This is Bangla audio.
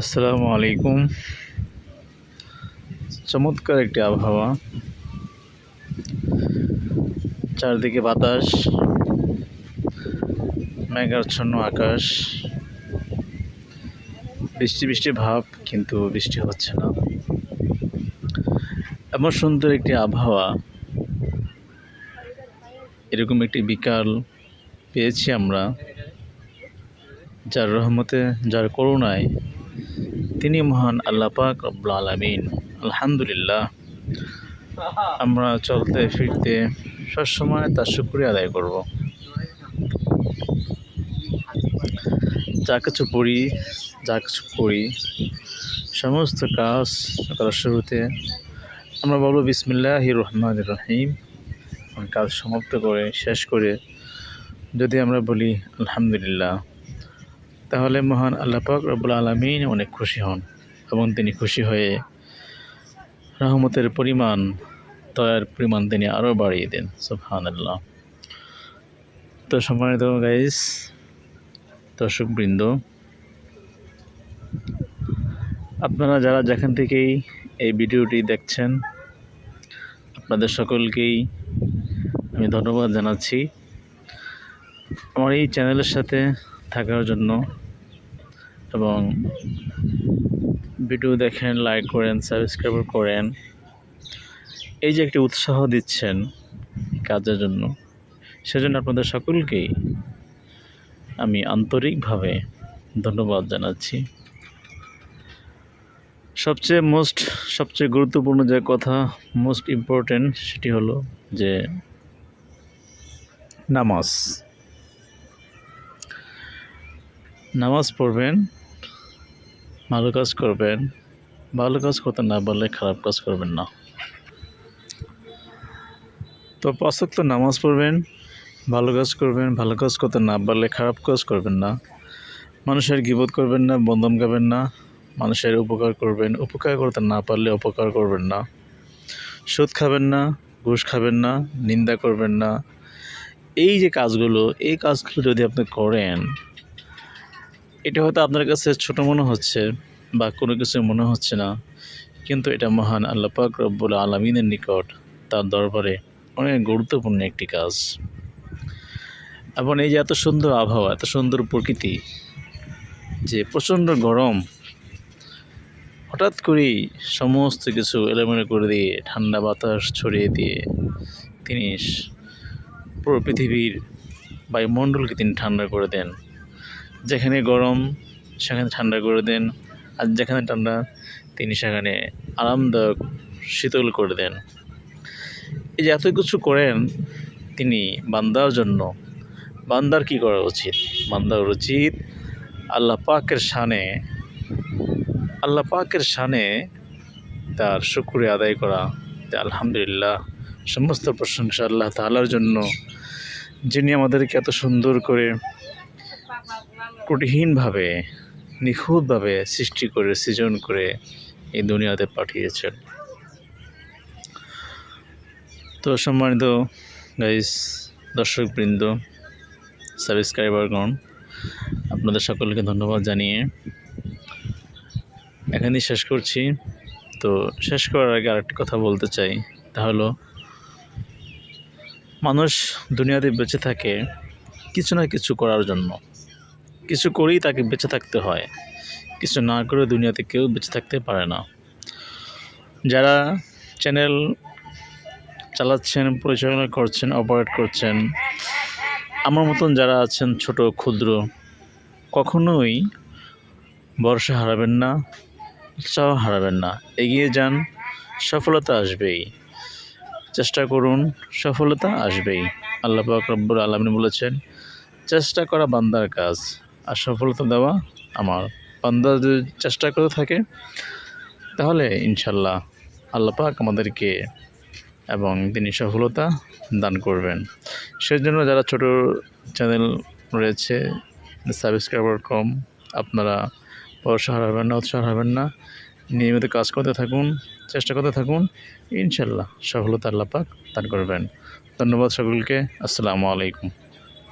আসসালামু আলাইকুম। চমৎকার একটি আবহাওয়া। চারদিকে বাতাস, মেঘাচ্ছন্ন আকাশ। বৃষ্টি বৃষ্টি ভাব, কিন্তু বৃষ্টি হচ্ছে না। এমন সুন্দর একটি আবহাওয়া। এরকম একটি বিকাল পেয়েছি আমরা। যার রহমতে, যার করুণায় তিনি মহান আল্লাহ পাক রব্বুল আলমিন। আলহামদুলিল্লাহ। আমরা চলতে ফিরতে সবসময় তার শুক্রিয়া আদায় করব। যা কিছু পড়ি, যা কিছু করি সমস্ত কাজ করার শুরুতে আমরা বলব বিসমিল্লাহ রহমান রহিম। কাজ সমাপ্ত করে, শেষ করে যদি আমরা বলি আলহামদুলিল্লাহ। তাহলে মহান আল্লাহ পাক রব্বুল আলমিন অনেক খুশি হন এবং তিনি খুশি হয়ে রহমতের পরিমাণ, দয়ার পরিমাণ তিনি আরও বাড়িয়ে দেন। সুবহান আল্লাহ তো সম্মানিত গাইস দর্শকবৃন্দ, আপনারা যারা যেখান থেকেই এই ভিডিওটি দেখছেন, আপনাদের সকলকেই আমি ধন্যবাদ জানাচ্ছি। আমার এই চ্যানেলের সাথে থাকার জন্য এবং ভিডিও দেখেন লাইক করেন সাবস্ক্রাইব করেন। এই যে একটি উৎসাহ দিচ্ছেন কাজের জন্য, সেজন্য আপনাদের সকলকেই আমি আন্তরিকভাবে ধন্যবাদ জানাচ্ছি। সবচেয়ে মোস্ট সবচেয়ে গুরুত্বপূর্ণ যে কথা মোস্ট ইম্পর্টেন্ট সেটি হলো যে নামাজ। নামাজ পড়বেন, ভালো কাজ করবেন, ভালো কাজ করতে না পারলে খারাপ কাজ করবেন না। তো পাঁচক তো নামাজ পড়বেন, ভালো কাজ করবেন, ভালো কাজ করতে না পারলে খারাপ কাজ করবেন না। মানুষের গিবোধ করবেন না, বন্ধন গাবেন না, মানুষের উপকার করবেন, উপকার করতে না পারলে অপকার করবেন না। সুদ খাবেন না, ঘুষ খাবেন না, নিন্দা করবেন না। এই যে কাজগুলো, এই কাজগুলো যদি আপনি করেন এটা হয়তো আপনার কাছে ছোট মনে হচ্ছে বা কোনো কিছু মনে হচ্ছে না, কিন্তু এটা মহান আল্লাহ পাক রব্বুল আলমিনের নিকট, তার দরবারে অনেক গুরুত্বপূর্ণ একটি কাজ। এবং এই যে এত সুন্দর আবহাওয়া, এত সুন্দর প্রকৃতি, যে প্রচণ্ড গরম, হঠাৎ করেই সমস্ত কিছু এলোমেলো করে দিয়ে, ঠান্ডা বাতাস ছড়িয়ে দিয়ে তিনি পুরো পৃথিবীর বায়ুমণ্ডলকে তিনি ঠান্ডা করে দেন। যেখানে গরম, সেখানে ঠান্ডা করে দেন। আর যেখানে ঠান্ডা, তিনি সেখানে আরামদায়ক শীতল করে দেন। এই যে এত কিছু করেন, তিনি বান্দার জন্য। বান্দার কি করা উচিত? বান্দার উচিত আল্লাহ পাকের শানে, আল্লাহ পাকের শানে তার শুক্রিয়া আদায় করা। আলহামদুলিল্লাহ, সমস্ত প্রশংসা আল্লাহ তালার জন্য। যিনি আমাদেরকে এত সুন্দর করে ত্রুটিহীনভাবে নিখুঁতভাবে সৃষ্টি করে, সৃজন করে এই দুনিয়াতে পাঠিয়েছেন। তো সম্মানিত গাইস দর্শকবৃন্দ সাবস্ক্রাইবারগণ আপনাদের সকলকে ধন্যবাদ জানিয়ে এখানেই শেষ করছি। তো শেষ করার আগে আরেকটি কথা বলতে চাই, তা হলো, মানুষ দুনিয়াতে বেঁচে থাকে কিছু না কিছু করার জন্য। কিছু করেই তাকে বেঁচে থাকতে হয়। কিছু না করে দুনিয়াতে কেউ বেঁচে থাকতে পারে না। যারা চ্যানেল চালাচ্ছেন, পরিচালনা করছেন, অপারেট করছেন, আমার মতন যারা আছেন, ছোট, ক্ষুদ্র, কখনোই ভরসা হারাবেন না, উৎসাহ হারাবেন না। এগিয়ে যান, সফলতা আসবেই। চেষ্টা করুন, সফলতা আসবেই। আল্লাহ পাক আলমিন বলেছেন, চেষ্টা করা বান্দার কাজ। আর সফলতা দেওয়া আমার বান্দা যদি চেষ্টা করে থাকে, তাহলে ইনশাল্লাহ আল্লাহ পাক আমাদেরকে এবং তিনি সফলতা দান করবেন। সেজন্য যারা ছোট চ্যানেল রয়েছে সাবস্ক্রাইবার কম, আপনারা ভরসা হারাবেন না, উৎসাহ হারাবেন না, নিয়মিত কাজ করতে থাকুন, চেষ্টা করতে থাকুন, ইনশাল্লাহ সফলতা আল্লাহ পাক দান করবেন। ধন্যবাদ সকলকে, আসসালামু আলাইকুম।